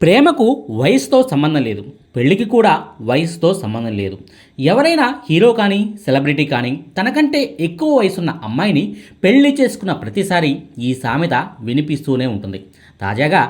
ప్రేమకు వయసుతో సంబంధం లేదు. పెళ్ళికి కూడా వయసుతో సంబంధం లేదు. ఎవరైనా హీరో కానీ సెలబ్రిటీ కానీ తనకంటే ఎక్కువ వయసున్న అమ్మాయిని పెళ్ళి చేసుకున్న ప్రతిసారి ఈ సామెత వినిపిస్తూనే ఉంటుంది. తాజాగా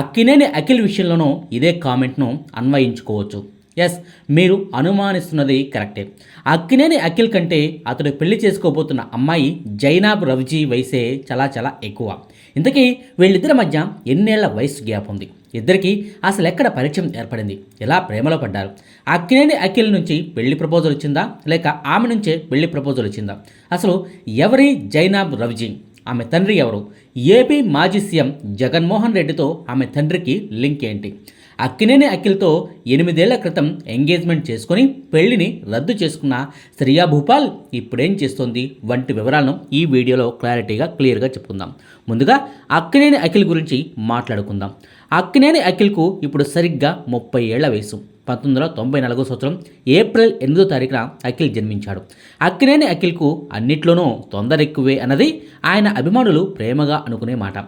అక్కినేని అఖిల్ విషయంలోనూ ఇదే కామెంట్ను అన్వయించుకోవచ్చు. ఎస్ మీరు అనుమానిస్తున్నది కరెక్టే. అక్కినేని అఖిల్ కంటే అతడు పెళ్ళి చేసుకోబోతున్న అమ్మాయి జైనాబ్ రవిజీ వయసే చాలా చాలా ఎక్కువ. ఇంతకీ వీళ్ళిద్దరి మధ్య ఎన్నేళ్ళ వయసు గ్యాప్ ఉంది? ఇద్దరికి అసలు ఎక్కడ పరిచయం ఏర్పడింది? ఎలా ప్రేమలో పడ్డారు? అక్కినేని అఖిల్ నుంచి పెళ్ళి ప్రపోజల్ వచ్చిందా? లేక ఆమె నుంచే పెళ్ళి ప్రపోజల్ వచ్చిందా? అసలు ఎవరి జైనాబ్ రవిజీ? ఆమె తండ్రి ఎవరు? ఏపీ మాజీ సీఎం జగన్మోహన్ రెడ్డితో ఆమె తండ్రికి లింక్ ఏంటి? అక్కినేని అఖిల్తో ఎనిమిదేళ్ళ క్రితం ఎంగేజ్మెంట్ చేసుకుని పెళ్ళిని రద్దు చేసుకున్న శ్రియా భూపాల్ ఇప్పుడేం చేస్తోంది? వంటి వివరాలను ఈ వీడియోలో క్లారిటీగా క్లియర్గా చెప్పుకుందాం. ముందుగా అక్కినేని అఖిల్ గురించి మాట్లాడుకుందాం. అక్కినేని అఖిల్కు ఇప్పుడు సరిగ్గా ముప్పై ఏళ్ళ వయసు పంతొమ్మిది వందల తొంభై నాలుగో సంవత్సరం ఏప్రిల్ ఎనిమిదో తారీఖున అఖిల్ జన్మించాడు. అక్కినేని అఖిల్కు అన్నిట్లోనూ తొందర ఎక్కువే అన్నది ఆయన అభిమానులు ప్రేమగా అనుకునే మాట.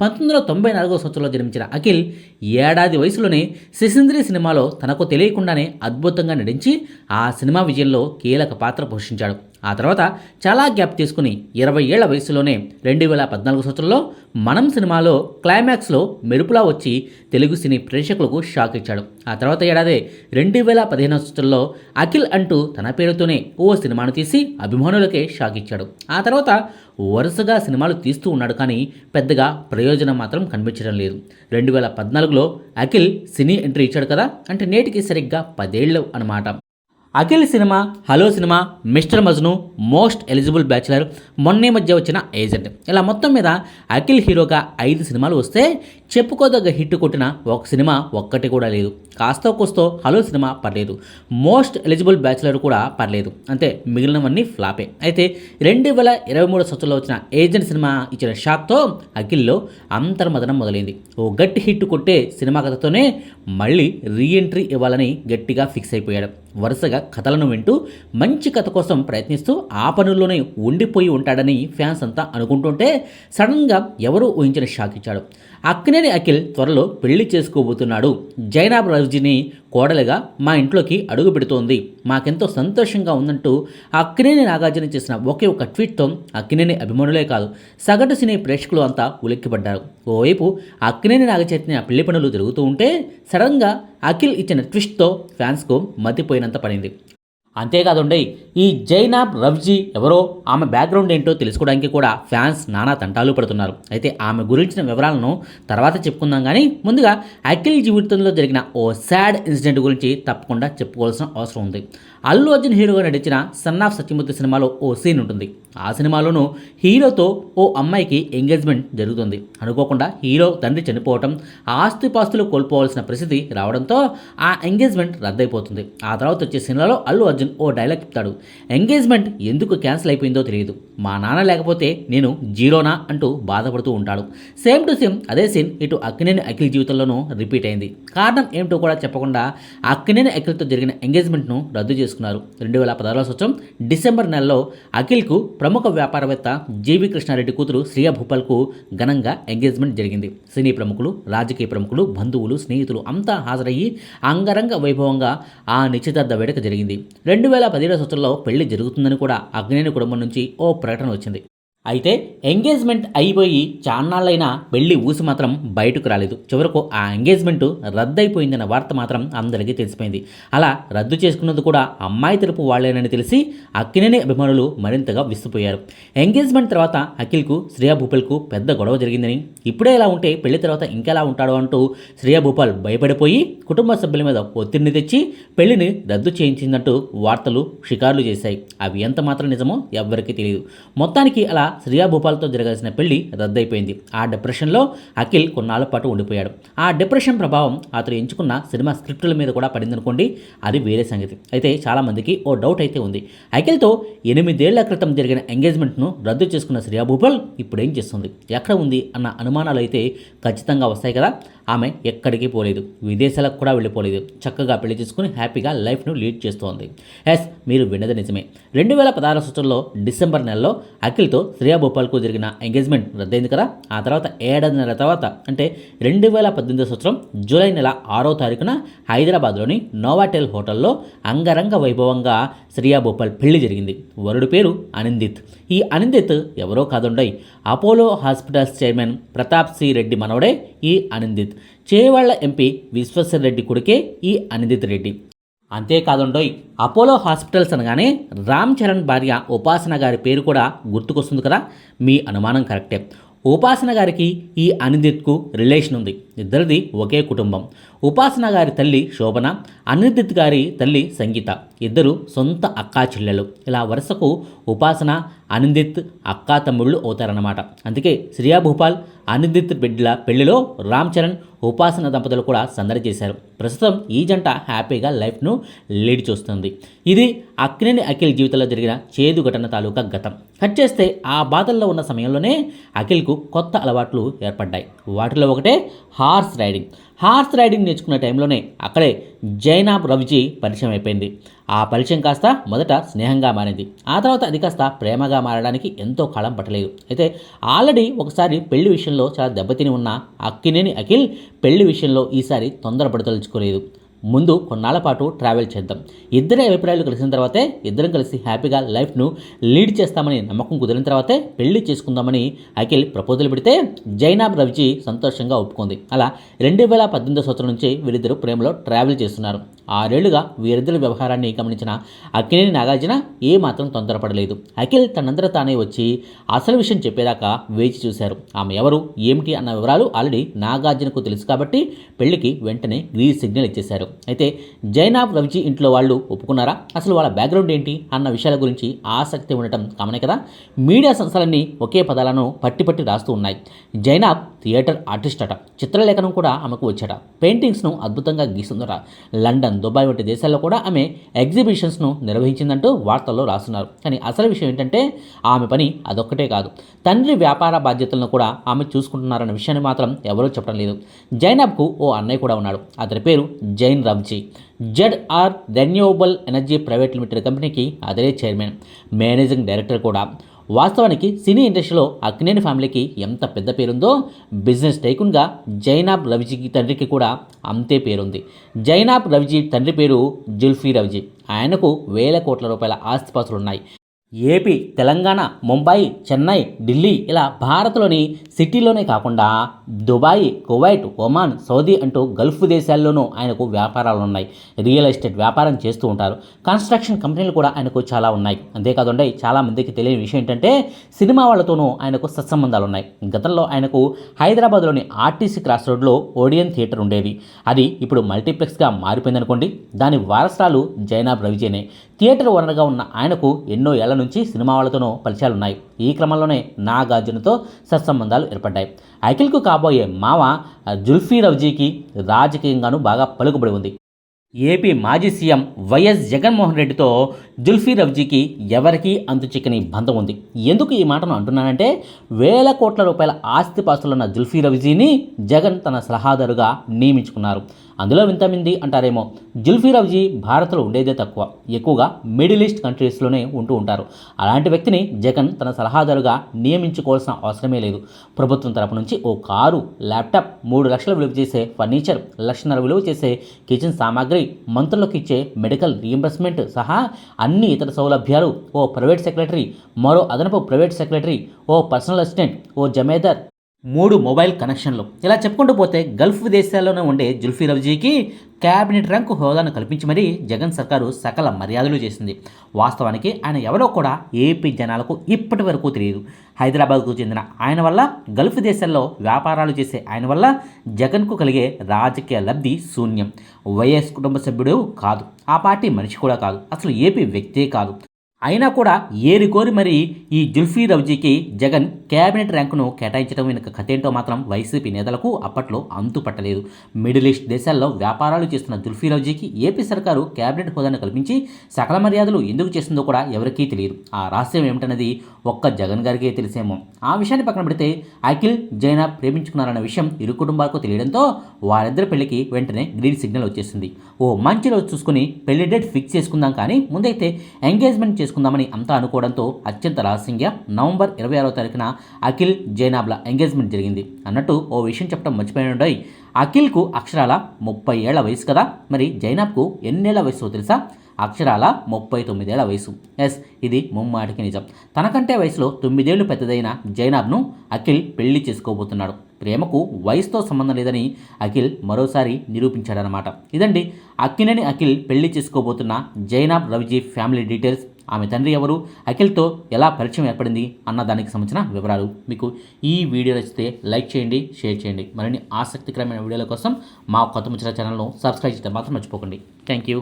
పంతొమ్మిది వందల తొంభై నాలుగో సంవత్సరంలో జన్మించిన అఖిల్ ఏడాది వయసులోనే శిశింద్రి సినిమాలో తనకు తెలియకుండానే అద్భుతంగా నటించి ఆ సినిమా విజయంలో కీలక పాత్ర పోషించాడు. ఆ తర్వాత చాలా గ్యాప్ తీసుకుని ఇరవై ఏళ్ళ వయసులోనే రెండు వేల పద్నాలుగు సంవత్సరంలో మనం సినిమాలో క్లైమాక్స్లో మెరుపులా వచ్చి తెలుగు సినీ ప్రేక్షకులకు షాక్ ఇచ్చాడు. ఆ తర్వాత ఏడాది రెండు వేల పదిహేను సంవత్సరంలో అఖిల్ అంటూ తన పేరుతోనే ఓ సినిమాను తీసి అభిమానులకే షాక్ ఇచ్చాడు. ఆ తర్వాత వరుసగా సినిమాలు తీస్తూ ఉన్నాడు కానీ పెద్దగా ప్రయోజనం మాత్రం కనిపించడం లేదు. రెండు వేల పద్నాలుగులో అఖిల్ సినీ ఎంట్రీ ఇచ్చాడు కదా అంటే నేటికి సరిగ్గా పదేళ్ళు అనమాట Akhil cinema hello cinema mister Majnu most eligible bachelor మొన్నే మధ్య వచ్చిన ఏజెంట్. ఇలా మొత్తం మీద అఖిల్ హీరోగా ఐదు సినిమాలు వస్తే చెప్పుకోదగ్గ హిట్ కొట్టిన ఒక సినిమా ఒక్కటి కూడా లేదు. కాస్తో కూస్తో హలో సినిమా పర్లేదు. మోస్ట్ ఎలిజిబుల్ బ్యాచులర్ కూడా పర్లేదు. అంతే మిగిలినవన్నీ ఫ్లాపే. అయితే రెండు వేల ఇరవై మూడు సంవత్సరంలో వచ్చిన ఏజెంట్ సినిమా ఇచ్చిన షాక్తో అఖిల్లో అంతర్మదనం మొదలైంది. ఓ గట్టి హిట్ కొట్టే సినిమా కథతోనే మళ్ళీ రీఎంట్రీ ఇవ్వాలని గట్టిగా ఫిక్స్ అయిపోయాడు. వరుసగా కథలను వింటూ మంచి కథ కోసం ప్రయత్నిస్తూ ఆ పనుల్లోనే ఉండిపోయి ఉంటాడని ఫ్యాన్స్ అంతా అనుకుంటుంటే సడన్గా ఎవరూ ఊహించిన షాక్ ఇచ్చాడు. అక్కినేని అఖిల్ త్వరలో పెళ్ళి చేసుకోబోతున్నాడు. జైనాబ్ రవ్జీని కోడలిగా మా ఇంట్లోకి అడుగు పెడుతోంది. మాకెంతో సంతోషంగా ఉందంటూ అక్కినేని నాగార్జున చేసిన ఒకే ఒక ట్వీట్తో అక్కినేని అభిమానులే కాదు సగటు సినీ ప్రేక్షకులు అంతా ఉలిక్కిపడ్డారు. ఓవైపు అక్కినేని నాగచైతన్య పెళ్ళి పనులు జరుగుతూ ఉంటే సడన్గా అఖిల్ ఇచ్చిన ట్విస్ట్తో ఫ్యాన్స్కు మతిపోయినంత పడింది. అంతేకాదండి ఈ జైనాబ్ రవ్జీ ఎవరో ఆమె బ్యాక్గ్రౌండ్ ఏంటో తెలుసుకోవడానికి కూడా ఫ్యాన్స్ నానా తంటాలు పడుతున్నారు. అయితే ఆమె గురించిన వివరాలను తర్వాత చెప్పుకుందాం కానీ ముందుగా అఖిల్ జీవితంలో జరిగిన ఓ సాడ్ ఇన్సిడెంట్ గురించి తప్పకుండా చెప్పుకోవాల్సిన అవసరం ఉంది. అల్లు అర్జున్ హీరోగా నటించిన సన్ ఆఫ్ సత్యమూర్తి సినిమాలో ఓ సీన్ ఉంటుంది. ఆ సినిమాలోనూ హీరోతో ఓ అమ్మాయికి ఎంగేజ్మెంట్ జరుగుతుంది. అనుకోకుండా హీరో తండ్రి చనిపోవటం ఆస్తిపాస్తులు కోల్పోవాల్సిన పరిస్థితి రావడంతో ఆ ఎంగేజ్మెంట్ రద్దయిపోతుంది. ఆ తర్వాత వచ్చే సినిమాలో అల్లు అర్జున్ ఓ డైలాగ్ చెప్తాడు. ఎంగేజ్మెంట్ ఎందుకు క్యాన్సిల్ అయిపోయిందో తెలియదు. మా నాన్న లేకపోతే నేను జీరోనా? అంటూ బాధపడుతూ ఉంటాడు. సేమ్ టు సేమ్ అదే సీన్ ఇటు అక్కినేని అఖిల్ జీవితంలోనూ రిపీట్ అయింది. కారణం ఏమిటో కూడా చెప్పకుండా అక్కినేని అఖిల్తో జరిగిన ఎంగేజ్మెంట్ను రద్దు చేసుకున్నారు రెండు వేల పదహారవ సంవత్సరం డిసెంబర్ నెలలో అఖిల్కు ప్రముఖ వ్యాపారవేత్త జీవి కృష్ణారెడ్డి కూతురు శ్రియా భూపాల్కు ఘనంగా ఎంగేజ్మెంట్ జరిగింది. సినీ ప్రముఖులు రాజకీయ ప్రముఖులు బంధువులు స్నేహితులు అంతా హాజరయ్యి అంగరంగ వైభవంగా ఆ నిశ్చితార్థ వేడుక జరిగింది. రెండు వేల పదిహేడో సంవత్సరంలో పెళ్ళి జరుగుతుందని కూడా అగ్నేని కుటుంబం నుంచి ఓ ప్రకటన వచ్చింది. అయితే ఎంగేజ్మెంట్ అయిపోయి చాన్నాళ్ళైనా పెళ్ళి ఊసి మాత్రం బయటకు రాలేదు. చివరకు ఆ ఎంగేజ్మెంట్ రద్దయిపోయిందన్న వార్త మాత్రం అందరికీ తెలిసిపోయింది. అలా రద్దు చేసుకున్నది కూడా అమ్మాయి తరపు వాళ్ళేనని తెలిసి అక్కినేని అభిమానులు మరింతగా విసిపోయారు. ఎంగేజ్మెంట్ తర్వాత అఖిల్కు శ్రేయా భూపాల్కు పెద్ద గొడవ జరిగిందని ఇప్పుడే ఇలా ఉంటే పెళ్ళి తర్వాత ఇంకెలా ఉంటాడో అంటూ శ్రేయా భూపాల్ భయపడిపోయి కుటుంబ సభ్యుల మీద ఒత్తిడిని తెచ్చి పెళ్ళిని రద్దు చేయించిందంటూ వార్తలు షికారులు చేశాయి. అవి ఎంత మాత్రం నిజమో ఎవ్వరికీ తెలియదు. మొత్తానికి అలా శ్రియా భూపాల్తో జరగాల్సిన పెళ్ళి రద్దయిపోయింది. ఆ డిప్రెషన్లో అఖిల్ కొన్నాళ్ళ పాటు ఉండిపోయాడు. ఆ డిప్రెషన్ ప్రభావం అతను ఎంచుకున్న సినిమా స్క్రిప్టుల మీద కూడా పడిందనుకోండి అది వేరే సంగతి. అయితే చాలామందికి ఓ డౌట్ అయితే ఉంది. అఖిల్తో ఎనిమిదేళ్ళ క్రితం జరిగిన ఎంగేజ్మెంట్ను రద్దు చేసుకున్న శ్రియా భూపాల్ ఇప్పుడు ఏం చేస్తుంది? ఎక్కడ ఉంది అన్న అనుమానాలు అయితే ఖచ్చితంగా వస్తాయి కదా. ఆమె ఎక్కడికి పోలేదు. విదేశాలకు కూడా వెళ్ళిపోలేదు. చక్కగా పెళ్ళి చేసుకుని హ్యాపీగా లైఫ్ను లీడ్ చేస్తోంది. ఎస్ మీరు విన్నది నిజమే. రెండు వేల పదహారు సంవత్సరంలో డిసెంబర్ నెలలో అఖిల్తో శ్రేయా భోపాల్కు జరిగిన ఎంగేజ్మెంట్ రద్దయింది కదా. ఆ తర్వాత ఏడాది నెల తర్వాత అంటే రెండు వేల పద్దెనిమిదో సంవత్సరం జూలై నెల ఆరో తారీఖున హైదరాబాద్లోని నోవాటెల్ హోటల్లో అంగరంగ వైభవంగా శ్రియా భోపాల్ పెళ్ళి జరిగింది. వరుడు పేరు అనిందిత్. ఈ అనిందిత్ ఎవరో కాదుండయి Apollo hospitals chairman Prathap C Reddy మనవడే ఈ అనిందిత్. చేవాళ్ళ ఎంపీ విశ్వేశ్వర రెడ్డి కొడుకే ఈ అనిందిత్ రెడ్డి. అంతేకాదుండోయ్ అపోలో హాస్పిటల్స్ అనగానే రామ్ చరణ్ భార్య ఉపాసన గారి పేరు కూడా గుర్తుకొస్తుంది కదా? మీ అనుమానం కరెక్టే. ఉపాసన గారికి ఈ అనిదిత్కు రిలేషన్ ఉంది. ఇద్దరిది ఒకే కుటుంబం. ఉపాసన గారి తల్లి శోభన అనిందిత్ గారి తల్లి సంగీత. ఇద్దరు సొంత అక్కా చెల్లెలు. ఇలా వరుసకు ఉపాసన అనిందిత్ అక్కా తమ్ముళ్ళు అవుతారన్నమాట. అందుకే శ్రియా భూపాల్ అనిందిత్ బిడ్డల పెళ్ళిలో రామ్ చరణ్ ఉపాసన దంపతులు కూడా సందడి చేశారు. ప్రస్తుతం ఈ జంట హ్యాపీగా లైఫ్ను లీడ్ చూస్తుంది. ఇది అక్కినేని అఖిల్ జీవితంలో జరిగిన చేదు ఘటన తాలూకా గతం. కట్ చేస్తే ఆ బాధల్లో ఉన్న సమయంలోనే అఖిల్కు కొత్త అలవాట్లు ఏర్పడ్డాయి. వాటిలో ఒకటే హార్స్ రైడింగ్. హార్స్ రైడింగ్ నేర్చుకున్న టైంలోనే అక్కడే జైనాబ్ రవిజీ పరిచయం అయిపోయింది. ఆ పరిచయం కాస్త మొదట స్నేహంగా మారింది. ఆ తర్వాత అది కాస్త ప్రేమగా మారడానికి ఎంతో కాలం పట్టలేదు. అయితే ఆల్రెడీ ఒకసారి పెళ్ళి విషయంలో చాలా దెబ్బతిని ఉన్న అక్కినేని అఖిల్ పెళ్ళి విషయంలో ఈసారి తొందరపడతలుచుకోలేదు ముందు కొన్నాళ్ళ పాటు ట్రావెల్ చేద్దాం. ఇద్దరి అభిప్రాయాలు కలిసిన తర్వాతే ఇద్దరం కలిసి హ్యాపీగా లైఫ్ను లీడ్ చేస్తామని నమ్మకం కుదిరిన తర్వాతే పెళ్ళి చేసుకుందామని అఖిల్ ప్రపోజల్ పెడితే జైనాబ్ రవిజీ సంతోషంగా ఒప్పుకుంది. అలా రెండు వేల పద్దెనిమిదో సంవత్సరం నుంచి వీరిద్దరు ప్రేమలో ట్రావెల్ చేస్తున్నారు. ఆరేళ్ళుగా వీరిద్దరి వ్యవహారాన్ని గమనించిన అఖిలేని నాగార్జున ఏమాత్రం తొందరపడలేదు. అఖిల్ తనందర తానే వచ్చి అసలు విషయం చెప్పేదాకా వేచి చూశారు. ఆమె ఎవరు ఏమిటి అన్న వివరాలు ఆల్రెడీ నాగార్జునకు తెలుసు కాబట్టి పెళ్ళికి వెంటనే గ్రీన్ సిగ్నల్ ఇచ్చేశారు. అయితే జైనాబ్ రవిజీ ఇంట్లో వాళ్ళు ఒప్పుకున్నారా? అసలు వాళ్ళ బ్యాక్గ్రౌండ్ ఏంటి అన్న విషయాల గురించి ఆసక్తి ఉండటం కామనే కదా? మీడియా సంస్థలన్నీ ఒకే పదాలను పట్టి పట్టి రాస్తూ ఉన్నాయి. జైనాబ్ థియేటర్ ఆర్టిస్ట్ అట చిత్రలేఖనం కూడా ఆమెకు వచ్చాట. పెయింటింగ్స్ను అద్భుతంగా గీస్తుందట. లండన్ దుబాయ్ వంటి దేశాల్లో కూడా ఆమె ఎగ్జిబిషన్స్ను నిర్వహించిందంటూ వార్తల్లో రాస్తున్నారు. కానీ అసలు విషయం ఏంటంటే ఆమె పని అదొక్కటే కాదు. తండ్రి వ్యాపార బాధ్యతలను కూడా ఆమె చూసుకుంటున్నారన్న విషయాన్ని మాత్రం ఎవరూ చెప్పడం లేదు. జైనబ్కు ఓ అన్నయ్య కూడా ఉన్నాడు. అతని పేరు Jain Rabji ZR renewable energy private limited కంపెనీకి అదే చైర్మన్. మేనేజింగ్ డైరెక్టర్ కూడా. వాస్తవానికి సినీ ఇండస్ట్రీలో అగ్నేని ఫ్యామిలీకి ఎంత పెద్ద పేరుందో బిజినెస్ టైకున్గా జైనాబ్ రవిజీకి తండ్రికి కూడా అంతే పేరుంది. జైనాబ్ రవిజీ తండ్రి పేరు జుల్ఫీ రవిజీ. ఆయనకు వేల కోట్ల రూపాయల ఆస్తిపాస్తులు ఉన్నాయి ఏపీ తెలంగాణ ముంబై చెన్నై ఢిల్లీ ఇలా భారత్లోని సిటీలోనే కాకుండా దుబాయ్ కువైట్ ఒమాన్ సౌదీ అంటూ గల్ఫ్ దేశాల్లోనూ ఆయనకు వ్యాపారాలు ఉన్నాయి. రియల్ ఎస్టేట్ వ్యాపారం చేస్తూ ఉంటారు. కన్స్ట్రక్షన్ కంపెనీలు కూడా ఆయనకు చాలా ఉన్నాయి. అంతేకాదండి చాలా మందికి తెలియని విషయం ఏంటంటే సినిమా వాళ్ళతోనూ ఆయనకు సత్సంబంధాలు ఉన్నాయి. గతంలో ఆయనకు హైదరాబాద్లోని ఆర్టీసీ క్రాస్ రోడ్లో ఓడియన్ థియేటర్ ఉండేది. అది ఇప్పుడు మల్టీప్లెక్స్గా మారిపోయిందనుకోండి. దాని వారసరాలు జైనాబ్ రవిజయనే థియేటర్ ఓనర్గా ఉన్న ఆయనకు ఎన్నో ఏళ్ళ నుంచి సినిమా వాళ్ళతోనూ పరిచయాలున్నాయి. ఈ క్రమంలోనే నాగార్జునతో సత్సంబంధాలు ఏర్పడ్డాయి. అఖిల్కు కాబోయే మామ జుల్ఫీ రవ్జీకి రాజకీయంగానూ బాగా పలుకుబడి ఉంది. ఏపీ మాజీ సీఎం వైఎస్ జగన్మోహన్ రెడ్డితో జుల్ఫీ రవ్జీకి ఎవరికీ అంతు చిక్కని బంధం ఉంది. ఎందుకు ఈ మాటను అంటున్నానంటే వేల కోట్ల రూపాయల ఆస్తిపాస్తులున్న జుల్ఫీ రవ్జీని జగన్ తన సలహాదారుగా నియమించుకున్నారు. అందులో వింతమింది అంటారేమో. జుల్ఫీ రవ్జీ భారత్లో ఉండేదే తక్కువ. ఎక్కువగా మిడిల్ ఈస్ట్ కంట్రీస్లోనే ఉంటూ ఉంటారు. అలాంటి వ్యక్తిని జగన్ తన సలహాదారుగా నియమించుకోవాల్సిన అవసరమే లేదు. ప్రభుత్వం తరపు నుంచి ఓ కారు ల్యాప్టాప్ మూడు లక్షల విలువ చేసే ఫర్నిచర్ లక్షన్నర విలువ చేసే కిచెన్ సామాగ్రి మంత్రులకు ఇచ్చే మెడికల్ రీఎంబర్స్మెంట్ సహా అన్ని ఇతర సౌలభ్యాలు ఓ ప్రైవేట్ సెక్రటరీ మరో అదనపు ప్రైవేట్ సెక్రటరీ ఓ పర్సనల్ అసిస్టెంట్ ఓ జమేదార్ మూడు మొబైల్ కనెక్షన్లు. ఇలా చెప్పుకుంటూ పోతే గల్ఫ్ దేశాల్లోనే ఉండే జుల్ఫీ రవ్జీకి క్యాబినెట్ ర్యాంకు హోదాను కల్పించి మరీ జగన్ సర్కారు సకల మర్యాదలు చేసింది. వాస్తవానికి ఆయన ఎవరో కూడా ఏపీ జనాలకు ఇప్పటి వరకు తెలియదు. హైదరాబాద్కు చెందిన ఆయన వల్ల గల్ఫ్ దేశాల్లో వ్యాపారాలు చేసే ఆయన వల్ల జగన్కు కలిగే రాజకీయ లబ్ధి శూన్యం. వైఎస్ కుటుంబ సభ్యుడు కాదు. ఆ పార్టీ మనిషి కూడా కాదు. అసలు ఏపీ వ్యక్తే కాదు. అయినా కూడా ఏరి కోరి మరి ఈ జుల్ఫీ రవ్జీకి జగన్ కేబినెట్ ర్యాంకును కేటాయించడం వెనుక కథేంటో మాత్రం వైసీపీ నేతలకు అప్పట్లో అంతు పట్టలేదు మిడిల్ ఈస్ట్ దేశాల్లో వ్యాపారాలు చేస్తున్న జుల్ఫీ రవ్జీకి ఏపీ సర్కారు కేబినెట్ హోదాను కల్పించి సకల మర్యాదలు ఎందుకు చేస్తుందో కూడా ఎవరికీ తెలియదు. ఆ రహస్యం ఏమిటన్నది ఒక్క జగన్ గారికే తెలిసేమో. ఆ విషయాన్ని పక్కన పెడితే అఖిల్ జైనా ప్రేమించుకున్నారన్న విషయం ఇరు కుటుంబాలకు తెలియడంతో వారిద్దరి పెళ్ళికి వెంటనే గ్రీన్ సిగ్నల్ వచ్చేసింది. ఓ మంచి రోజు చూసుకుని పెళ్ళి డేట్ ఫిక్స్ చేసుకుందాం కానీ ముందైతే ఎంగేజ్మెంట్ చేసుకుని చేసుకుందామని అంతా అనుకోవడంతో అత్యంత రహస్యంగా నవంబర్ ఇరవై ఆరో తారీఖున అఖిల్ జైనాబ్ల ఎంగేజ్మెంట్ జరిగింది. అన్నట్టు ఓ విషయం చెప్పడం మర్చిపోయినాయి అఖిల్కు అక్షరాల ముప్పై ఏళ్ళ వయసు కదా? మరి జైనాబ్కు ఎన్నేళ్ళ వయసు తెలుసా? అక్షరాల ముప్పై తొమ్మిదేళ్ళ వయసు. ఎస్ ఇది ముమ్మాటికి నిజం. తనకంటే వయసులో తొమ్మిదేళ్ళు పెద్దదైన జైనాబ్ను అఖిల్ పెళ్ళి చేసుకోబోతున్నాడు. ప్రేమకు వయసుతో సంబంధం లేదని అఖిల్ మరోసారి నిరూపించాడనమాట ఇదండి అక్కినేని అఖిల్ పెళ్ళి చేసుకోబోతున్న జైనాబ్ రవిజీ ఫ్యామిలీ డీటెయిల్స్. ఆమె తండ్రి ఎవరు? అఖిల్తో ఎలా పరిచయం ఏర్పడింది అన్న దానికి సంబంధించిన వివరాలు మీకు ఈ వీడియో నచ్చితే లైక్ చేయండి షేర్ చేయండి. మరిన్ని ఆసక్తికరమైన వీడియోల కోసం మా కొత్త ముచ్చట ఛానల్ను సబ్స్క్రైబ్ చేయడం మాత్రం మర్చిపోకండి. Thank you.